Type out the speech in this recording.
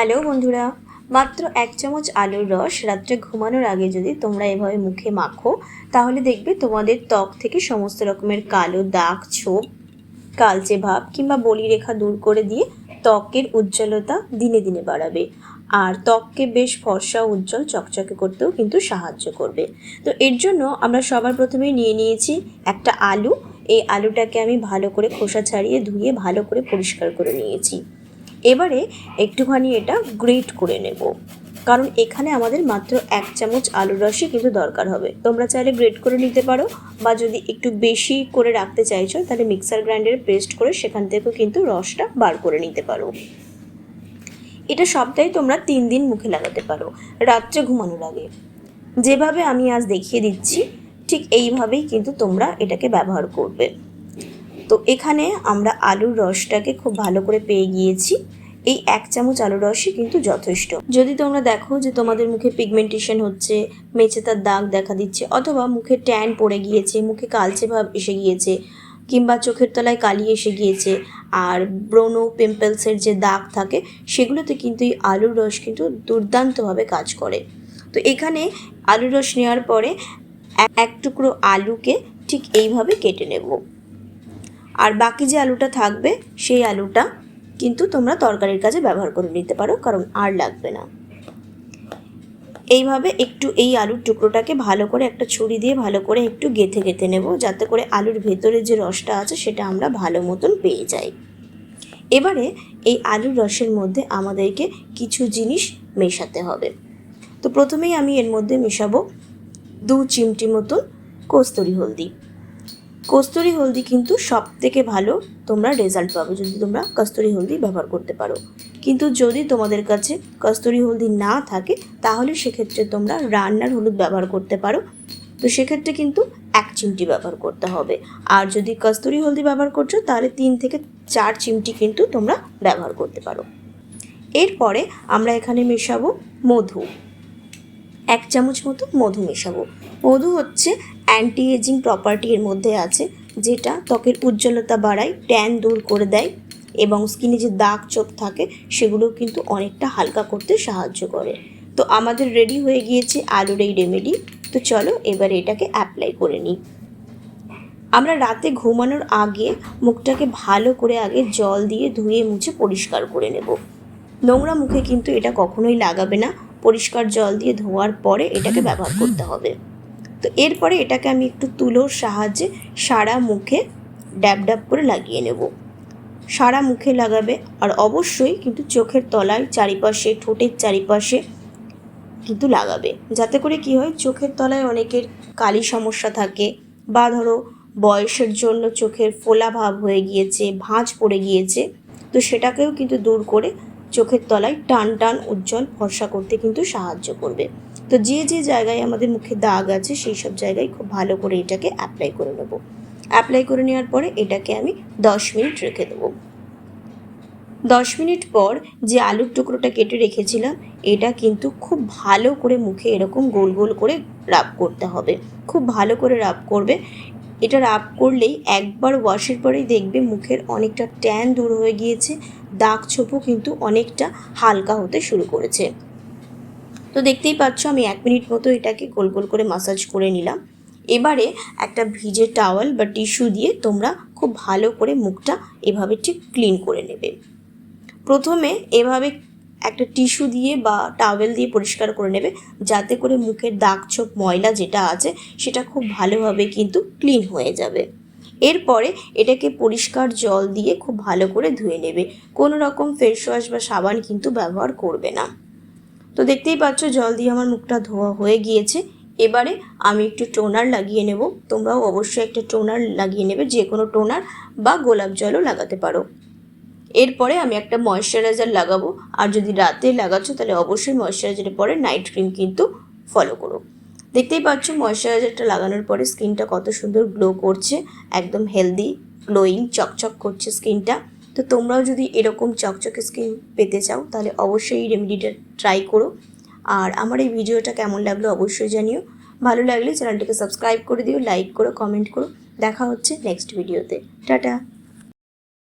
Hello বন্ধুরা, মাত্র এক চামচ আলুর রস রাত্রে ঘুমানোর আগে যদি তোমরা এভাবে মুখে মাখো, তাহলে দেখবে তোমাদের ত্বক থেকে সমস্ত রকমের কালো দাগ, ছোপ, কালচে ভাব কিংবা বলিরেখা দূর করে দিয়ে ত্বকের উজ্জ্বলতা দিনে দিনে বাড়াবে। আর ত্বককে বেশ ফর্সা, উজ্জ্বল, চকচকে করতেও কিন্তু সাহায্য করবে। তো এর জন্য আমরা সবার প্রথমেই নিয়ে নিয়েছি একটা আলু। এই আলুটাকে আমি ভালো করে খোসা ছাড়িয়ে ধুয়ে ভালো করে পরিষ্কার করে নিয়েছি। এবারে একটুখানি এটা গ্রেট করে নেব। কারণ এখানে আমাদের মাত্র এক চামচ আলুর রসই কিন্তু দরকার হবে। তোমরা চাইলে গ্রেট করে নিতে পারো বা যদি একটু বেশি করে রাখতে চাইছো, তাহলে মিক্সার গ্রাইন্ডারে পেস্ট করে সেখান থেকেও কিন্তু রসটা বার করে নিতে পারো। এটা সপ্তাহে তোমরা তিন দিন মুখে লাগাতে পারো, রাত্রে ঘুমানোর আগে। যেভাবে আমি আজ দেখিয়ে দিচ্ছি, ঠিক এইভাবেই কিন্তু তোমরা এটাকে ব্যবহার করবে। তো এখানে আমরা আলুর রসটাকে খুব ভালো করে পেয়ে গিয়েছি। এই এক চামচ আলুর রসই কিন্তু যথেষ্ট। যদি তোমরা দেখো যে তোমাদের মুখে পিগমেন্টেশন হচ্ছে মেচে তার দাগ দেখা দিচ্ছে, অথবা মুখে ট্যান পড়ে গিয়েছে, মুখে কালচে ভাব এসে গিয়েছে, কিংবা চোখের তলায় কালি এসে গিয়েছে, আর ব্রোনো পিম্পলসের যে দাগ থাকে, সেগুলোতে কিন্তু এই আলুর রস কিন্তু দুর্দান্তভাবে কাজ করে। তো এখানে আলুর রস নেওয়ার পরে এক- এক টুকরো আলুকে ঠিক এইভাবে কেটে নেব। আর বাকি যে আলুটা থাকবে, সেই আলুটা কিন্তু তোমরা তরকারির কাজে ব্যবহার করে নিতে পারো, কারণ আর লাগবে না। এইভাবে একটু এই আলুর টুকরোটাকে ভালো করে একটা ছুরি দিয়ে ভালো করে একটু গেঁথে গেঁথে নেব, যাতে করে আলুর ভেতরে যে রসটা আছে, সেটা আমরা ভালো মতন পেয়ে যাই। এবারে এই আলুর রসের মধ্যে আমাদেরকে কিছু জিনিস মেশাতে হবে। তো প্রথমেই আমি এর মধ্যে মেশাবো দু চিমটি মতন কস্তুরি হলদি। কস্তুরি হলদি কিন্তু সব থেকে ভালো তোমরা রেজাল্ট পাবে যদি তোমরা কস্তুরি হলদি ব্যবহার করতে পারো। কিন্তু যদি তোমাদের কাছে কস্তুরি হলদি না থাকে, তাহলে সেক্ষেত্রে তোমরা রান্নার হলুদ ব্যবহার করতে পারো। তো সেক্ষেত্রে কিন্তু এক চিমটি ব্যবহার করতে হবে। আর যদি কস্তুরি হলদি ব্যবহার করছ, তাহলে তিন থেকে চার চিমটি কিন্তু তোমরা ব্যবহার করতে পারো। এরপরে আমরা এখানে মেশাবো মধু। এক চামচ মতো মধু মেশাবো। মধু হচ্ছে অ্যান্টি এজিং প্রপার্টি এর মধ্যে আছে, যেটা ত্বকের উজ্জ্বলতা বাড়ায় ট্যান দূর করে দেয় এবং স্কিনে যে দাগ চোখ থাকে সেগুলো কিন্তু অনেকটা হালকা করতে সাহায্য করে। তো আমাদের রেডি হয়ে গিয়েছে আলুর এই রেমেডি তো চলো এবার এটাকে অ্যাপ্লাই করে নিই। আমরা রাতে ঘুমানোর আগে মুখটাকে ভালো করে আগে জল দিয়ে ধুয়ে মুছে পরিষ্কার করে নেব। নোংরা মুখে কিন্তু এটা কখনোই লাগাবে না পরিষ্কার জল দিয়ে ধোয়ার পরে এটাকে ব্যবহার করতে হবে। তো এরপরে এটাকে আমি একটু তুলোর সাহায্যে সারা মুখে ড্যাব ড্যাব করে লাগিয়ে নেব। সারা মুখে লাগাবে আর অবশ্যই কিন্তু চোখের তলায় চারিপাশে, ঠোঁটের চারিপাশে কিন্তু লাগাবে। যাতে করে কি হয়, চোখের তলায় অনেকের কালি সমস্যা থাকে বা ধরো বয়সের জন্য চোখের ফোলা ভাব হয়ে গিয়েছে, ভাঁজ পড়ে গিয়েছে, তো সেটাকেও কিন্তু দূর করে চোখের তলায় টান টান উজ্জ্বল ফর্সা করতে কিন্তু সাহায্য করবে। তো যে যে জায়গায় আমাদের মুখে দাগ আছে, সেই সব জায়গায় খুব ভালো করে এটাকে অ্যাপ্লাই করে নেব। অ্যাপ্লাই করে নেওয়ার পরে এটাকে আমি দশ মিনিট রেখে দেবো। দশ মিনিট পর যে আলুর টুকরোটা কেটে রেখেছিলাম, এটা কিন্তু খুব ভালো করে মুখে এরকম গোল গোল করে রাব করতে হবে। খুব ভালো করে রাব করবে এটা রাব করলেই একবার ওয়াশের পরেই দেখবে মুখের অনেকটা ট্যান দূর হয়ে গিয়েছে, দাগ ছোপও কিন্তু অনেকটা হালকা হতে শুরু করেছে। তো দেখতেই পাচ্ছ আমি এক মিনিট মতো এটাকে গোল গোল করে মাসাজ করে নিলাম। এবারে একটা ভিজে টাওয়াল বা টিস্যু দিয়ে তোমরা খুব ভালো করে মুখটা এভাবে ঠিক ক্লিন করে নেবে। প্রথমে এভাবে একটা টিস্যু দিয়ে বা টাওয়েল দিয়ে পরিষ্কার করে নেবে, যাতে করে মুখের দাগ ছোপ ময়লা যেটা আছে, সেটা খুব ভালোভাবে কিন্তু ক্লিন হয়ে যাবে। এরপরে এটাকে পরিষ্কার জল দিয়ে খুব ভালো করে ধুয়ে নেবে। কোনো রকম ফেস ওয়াশ বা সাবান কিন্তু ব্যবহার করবে না। তো দেখতেই পাচ্ছ, জল দিয়ে আমার মুখটা ধোয়া হয়ে গিয়েছে। এবারে আমি একটু টোনার লাগিয়ে নেব। তোমরাও অবশ্যই একটা টোনার লাগিয়ে নেবে যে কোনো টোনার বা গোলাপ জলও লাগাতে পারো। এরপরে আমি একটা ময়শ্চারাইজার লাগাবো। আর যদি রাতে লাগাচ্ছ, তাহলে অবশ্যই ময়শ্চারাইজারের পরে নাইট ক্রিম কিন্তু ফলো করো। দেখতেই পাচ্ছ ময়শ্চারাইজারটা লাগানোর পরে স্কিনটা কত সুন্দর গ্লো করছে, একদম হেলদি গ্লোয়িং চকচক করছে স্কিনটা তো তোমরাও যদি এরকম চকচকে স্কিন পেতে চাও, তাহলে অবশ্যই এই রেমেডিটা ট্রাই করো। আর আমার এই ভিডিওটা কেমন লাগল অবশ্যই জানিও। ভালো লাগলে চ্যানেলটিকে সাবস্ক্রাইব করে দিও লাইক করো কমেন্ট করো। দেখা হচ্ছে নেক্সট ভিডিওতে টাটা!